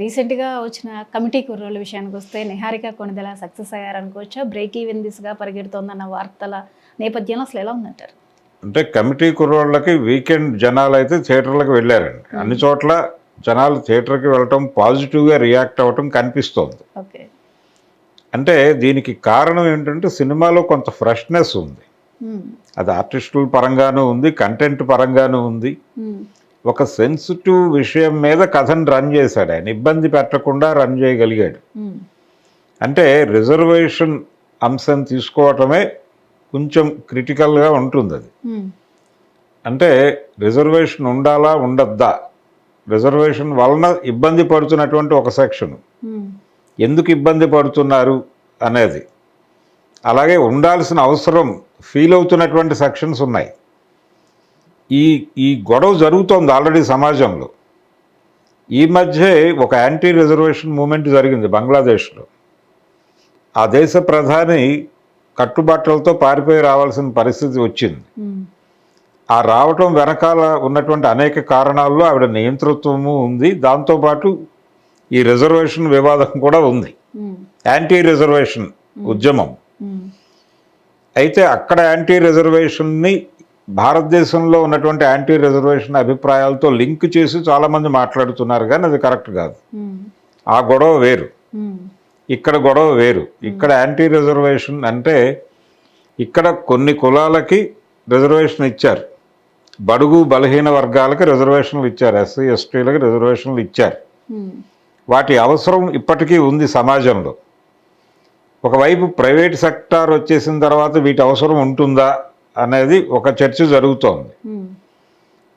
రీసెంట్గా వచ్చిన కమిటీ కుర్రోళ్ళ విషయానికి వస్తే నిహారిక కొణిదెల సక్సెస్ అయ్యారనుకోవచ్చా? బ్రేక్ ఈవెన్ దిశగా పరిగెడుతోందన్న వార్తల నేపథ్యంలో అసలు ఎలా ఉందంటారు? అంటే కమిటీ కుర్రోళ్ళకి వీకెండ్ జనాలు అయితే థియేటర్లకు వెళ్ళారండి. అన్ని చోట్ల జనాలు థియేటర్కి వెళ్ళటం పాజిటివ్గా రియాక్ట్ అవ్వటం కనిపిస్తోంది. ఓకే. అంటే దీనికి కారణం ఏంటంటే సినిమాలో కొంత ఫ్రెష్నెస్ ఉంది. అది ఆర్టిస్టుల పరంగానూ ఉంది కంటెంట్ పరంగానూ ఉంది. ఒక సెన్సిటివ్ విషయం మీద కథను రన్ చేశాడు. ఆయన ఇబ్బంది పెట్టకుండా రన్ చేయగలిగాడు. మ్మ్. అంటే రిజర్వేషన్ అంశం తీసుకోవటమే కొంచెం క్రిటికల్గా ఉంటుంది అది. మ్మ్. అంటే రిజర్వేషన్ ఉండాలా ఉండద్దా? రిజర్వేషన్ వలన ఇబ్బంది పడుతున్నటువంటి ఒక సెక్షన్ మ్మ్. ఎందుకు ఇబ్బంది పడుతున్నారు అనేది. అలాగే ఉండాల్సిన అవసరం ఫీల్ అవుతున్నటువంటి సెక్షన్స్ ఉన్నాయి. ఈ ఈ గొడవ జరుగుతోంది ఆల్రెడీ సమాజంలో. ఈ మధ్య ఒక యాంటీ రిజర్వేషన్ మూమెంట్ జరిగింది బంగ్లాదేశ్లో. ఆ దేశ ప్రధాని కట్టుబాట్లతో పారిపోయి రావాల్సిన పరిస్థితి వచ్చింది. ఆ రావటం వెనకాల ఉన్నటువంటి అనేక కారణాల్లో ఆవిడ నియంతృత్వము ఉంది. దాంతోపాటు ఈ రిజర్వేషన్ వివాదం కూడా ఉంది. యాంటీ రిజర్వేషన్ ఉద్యమం. అయితే అక్కడ యాంటీ రిజర్వేషన్ని భారతదేశంలో ఉన్నటువంటి యాంటీ రిజర్వేషన్ అభిప్రాయాలతో లింక్ చేసి చాలామంది మాట్లాడుతున్నారు కానీ అది కరెక్ట్ కాదు. మ్మ్. ఆ గొడవ వేరు. మ్మ్. ఇక్కడ గొడవ వేరు. ఇక్కడ యాంటీ రిజర్వేషన్ అంటే ఇక్కడ కొన్ని కులాలకి రిజర్వేషన్ ఇచ్చారు. బడుగు బలహీన వర్గాలకి రిజర్వేషన్లు ఇచ్చారు. ఎస్సీ ఎస్టీలకు రిజర్వేషన్లు ఇచ్చారు. వాటి అవసరం ఇప్పటికీ ఉంది సమాజంలో. ఒకవైపు ప్రైవేట్ సెక్టార్ వచ్చేసిన తర్వాత వీటి అవసరం ఉంటుందా? అనేది ఒక చర్చ జరుగుతోంది.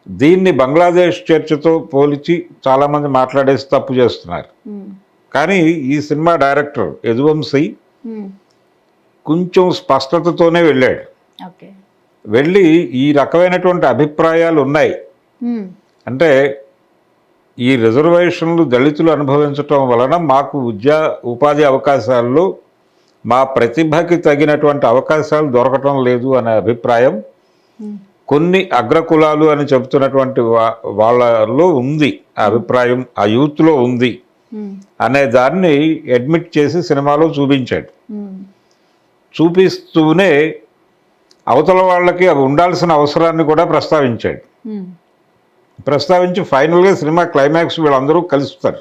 దీన్ని బంగ్లాదేశ్ చర్చతో పోల్చి చాలామంది మాట్లాడేసి తప్పు చేస్తున్నారు. కానీ ఈ సినిమా డైరెక్టర్ యదువంశీ. కొంచెం స్పష్టతతోనే వెళ్ళాడు వెళ్ళి ఈ రకమైనటువంటి అభిప్రాయాలు ఉన్నాయి. అంటే ఈ రిజర్వేషన్లు దళితులు అనుభవించటం వలన మాకు ఉద్యా ఉపాధి అవకాశాల్లో మా ప్రతిభకి తగినటువంటి అవకాశాలు దొరకటం లేదు అనే అభిప్రాయం కొన్ని అగ్రకులాలు అని చెబుతున్నటువంటి వా- వాళ్ళలో ఉంది. ఆ అభిప్రాయం ఆ యూత్లో ఉంది. అనే దాన్ని అడ్మిట్ చేసి సినిమాలో చూపించాడు. చూపిస్తూనే అవతల వాళ్ళకి అవి ఉండాల్సిన అవసరాన్ని కూడా ప్రస్తావించాడు. ప్రస్తావించి ఫైనల్గా సినిమా క్లైమాక్స్ వీళ్ళందరూ కలుస్తారు.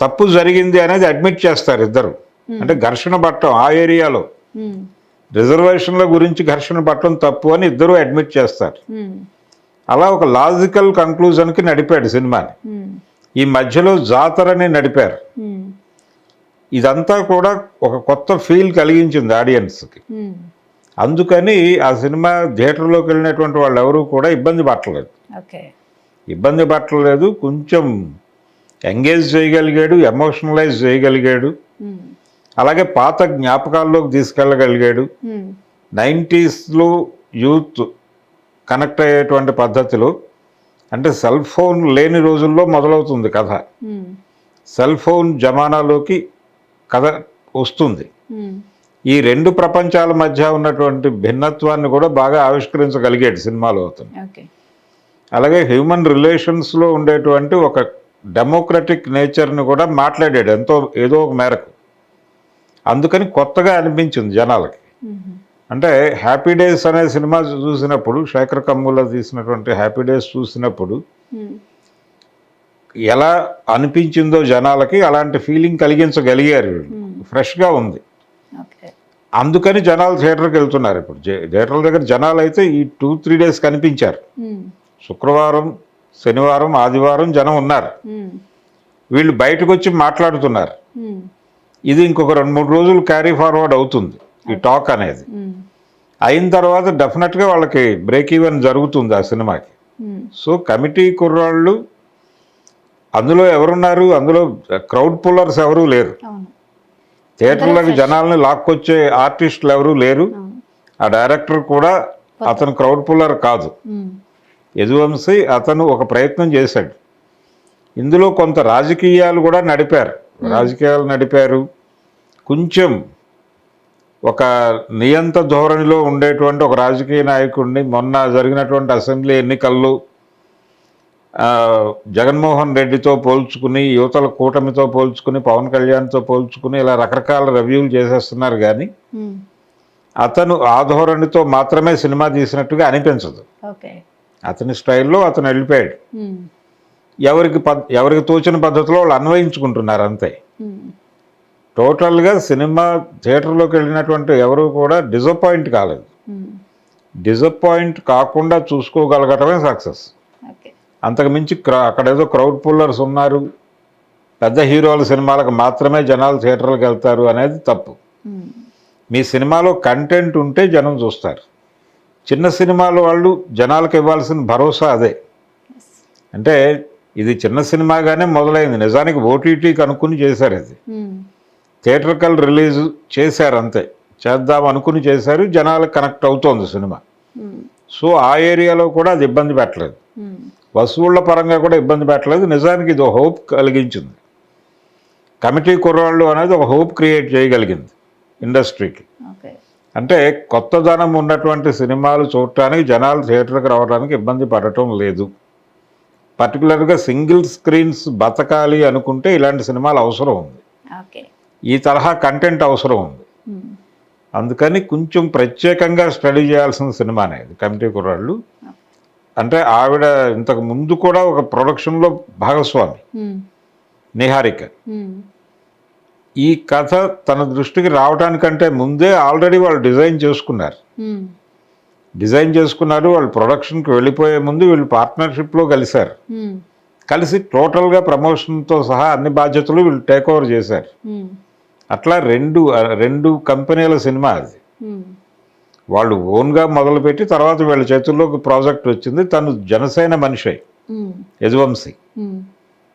తప్పు జరిగింది అనేది అడ్మిట్ చేస్తారు ఇద్దరు. అంటే ఘర్షణ పట్టం ఆ ఏరియాలో మ్మ్. రిజర్వేషన్ల గురించి ఘర్షణ పట్టడం తప్పు అని ఇద్దరు అడ్మిట్ చేస్తారు మ్మ్. అలా ఒక లాజికల్ కంక్లూజన్కి నడిపాడు సినిమాని. ఈ మధ్యలో జాతరని నడిపారు. ఇదంతా కూడా ఒక కొత్త ఫీల్ కలిగించింది ఆడియన్స్కి. అందుకని ఆ సినిమా థియేటర్లోకి వెళ్ళినటువంటి వాళ్ళు ఎవరూ కూడా ఇబ్బంది పట్టలేదు ఇబ్బంది పట్టలేదు కొంచెం ఎంగేజ్ చేయగలిగాడు ఎమోషనలైజ్ చేయగలిగాడు. అలాగే పాత జ్ఞాపకాల్లోకి తీసుకెళ్ళగలిగాడు. నైంటీస్లో యూత్ కనెక్ట్ అయ్యేటువంటి పద్ధతిలో అంటే సెల్ ఫోన్ లేని రోజుల్లో మొదలవుతుంది కథ. సెల్ ఫోన్ జమానాలోకి కథ వస్తుంది. ఈ రెండు ప్రపంచాల మధ్య ఉన్నటువంటి భిన్నత్వాన్ని కూడా బాగా ఆవిష్కరించగలిగాడు సినిమాలో అతను అలాగే హ్యూమన్ రిలేషన్స్లో ఉండేటువంటి ఒక డెమోక్రటిక్ నేచర్ని కూడా మాట్లాడాడు ఎంతో ఏదో ఒక మేరకు అందుకని కొత్తగా అనిపించింది జనాలకి. అంటే హ్యాపీ డేస్ అనే సినిమా చూసినప్పుడు శేఖర్ కమ్ముల తీసినటువంటి హ్యాపీ డేస్ చూసినప్పుడు. ఎలా అనిపించిందో జనాలకి అలాంటి ఫీలింగ్ కలిగించగలిగారు వీళ్ళు. ఫ్రెష్గా ఉంది అందుకని జనాలు థియేటర్కి వెళ్తున్నారు ఇప్పుడు థియేటర్ల దగ్గర జనాలు అయితే ఈ టూ త్రీ డేస్ కనిపించారు మ్మ్. శుక్రవారం శనివారం ఆదివారం జనం ఉన్నారు మ్మ్. వీళ్ళు బయటకు వచ్చి మాట్లాడుతున్నారు. ఇది ఇంకొక రెండు మూడు రోజులు క్యారీ ఫార్వర్డ్ అవుతుంది ఈ టాక్ అనేది. అయిన తర్వాత డెఫినెట్గా వాళ్ళకి బ్రేక్ ఈవెన్ జరుగుతుంది ఆ సినిమాకి. సో కమిటీ కుర్రాళ్ళు అందులో ఎవరున్నారు అందులో క్రౌడ్ పుల్లర్స్ ఎవరూ లేరు. థియేటర్లకు జనాల్ని లాక్కొచ్చే ఆర్టిస్టులు ఎవరూ లేరు. ఆ డైరెక్టర్ కూడా అతను క్రౌడ్ పుల్లర్ కాదు. మ్మ్. యదువంశీ అతను ఒక ప్రయత్నం చేశాడు. ఇందులో కొంత రాజకీయాలు కూడా నడిపారు. రాజకీయాలు నడిపారు. కొంచెం ఒక నియంత ధోరణిలో ఉండేటువంటి ఒక రాజకీయ నాయకుడిని మొన్న జరిగినటువంటి అసెంబ్లీ ఎన్నికల్లో జగన్మోహన్ రెడ్డితో పోల్చుకుని యువతల కూటమితో పోల్చుకుని పవన్ కళ్యాణ్తో పోల్చుకుని ఇలా రకరకాల రివ్యూలు చేసేస్తున్నారు కానీ అతను ఆ ధోరణితో మాత్రమే సినిమా తీసినట్టుగా అనిపించదు. అతని స్టైల్లో అతను వెళ్ళిపోయాడు. ఎవరికి పద్ ఎవరికి తోచిన పద్ధతిలో వాళ్ళు అన్వయించుకుంటున్నారు అంతే. టోటల్గా సినిమా థియేటర్లోకి వెళ్ళినటువంటి ఎవరు కూడా డిసప్పాయింట్ కాలేదు. ఉమ్, డిసప్పాయింట్ కాకుండా చూసుకోగలగటమే సక్సెస్ ఓకే. అంతకు మించి క్ర అక్కడ ఏదో క్రౌడ్ పుల్లర్స్ ఉన్నారు. పెద్ద హీరోల సినిమాలకు మాత్రమే జనాలు థియేటర్లకు వెళ్తారు అనేది తప్పు. ఉమ్, మీ సినిమాలో కంటెంట్ ఉంటే జనం చూస్తారు. చిన్న సినిమాల వాళ్ళు జనాలకు ఇవ్వాల్సిన భరోసా అదే. అంటే ఇది చిన్న సినిమాగానే మొదలైంది. నిజానికి ఓటీటీ కనుక్కుని చేశారు ఇది. థియేటర్కల్ రిలీజ్ చేశారు అంతే. చేద్దాం అనుకుని చేశారు. జనాలకు కనెక్ట్ అవుతోంది సినిమా. సో ఆ ఏరియాలో కూడా అది ఇబ్బంది పెట్టలేదు. వసూళ్ళ పరంగా కూడా ఇబ్బంది పెట్టలేదు. నిజానికి ఇది ఒక హోప్ కలిగించింది. కమిటీ కుర్రాళ్ళు అనేది ఒక హోప్ క్రియేట్ చేయగలిగింది ఇండస్ట్రీకి. అంటే కొత్తదనం ఉన్నటువంటి సినిమాలు చూడటానికి జనాలు థియేటర్కి రావడానికి ఇబ్బంది పడటం లేదు. పర్టికులర్గా సింగిల్ స్క్రీన్స్ బతకాలి అనుకుంటే ఇలాంటి సినిమాలు అవసరం ఉంది. ఈ తరహా కంటెంట్ అవసరం ఉంది. అందుకని కొంచెం ప్రత్యేకంగా స్టడీ చేయాల్సిన సినిమా అనేది కమిటీ కుర్రాళ్ళు. అంటే ఆవిడ ఇంతకు ముందు కూడా ఒక ప్రొడక్షన్లో భాగస్వామి. నిహారిక. ఈ కథ తన దృష్టికి రావడానికంటే ముందే ఆల్రెడీ వాళ్ళు డిజైన్ చేసుకున్నారు. డిజైన్ చేసుకున్నారు వాళ్ళు ప్రొడక్షన్కి వెళ్ళిపోయే ముందు వీళ్ళు పార్ట్నర్షిప్లో కలిశారు. కలిసి టోటల్గా ప్రమోషన్తో సహా అన్ని బాధ్యతలు వీళ్ళు టేక్ ఓవర్ చేశారు. అట్లా రెండు రెండు కంపెనీల సినిమా అది. వాళ్ళు ఓన్గా మొదలుపెట్టి తర్వాత వీళ్ళ చేతుల్లోకి ప్రాజెక్ట్ వచ్చింది. తను జనసేన మనిషి. ఉమ్,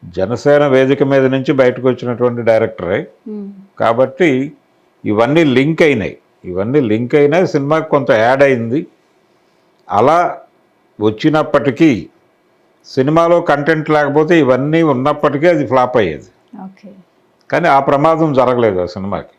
జనసేన వేదిక మీద నుంచి బయటకు వచ్చినటువంటి డైరెక్టరే. కాబట్టి ఇవన్నీ లింక్ అయినాయి. ఇవన్నీ లింక్ అయినాయి సినిమాకి కొంత యాడ్ అయింది. అలా వచ్చినప్పటికీ సినిమాలో కంటెంట్ లేకపోతే ఇవన్నీ ఉన్నప్పటికీ అది ఫ్లాప్ అయ్యేది. కానీ ఆ ప్రమాదం జరగలేదు ఆ సినిమాకి.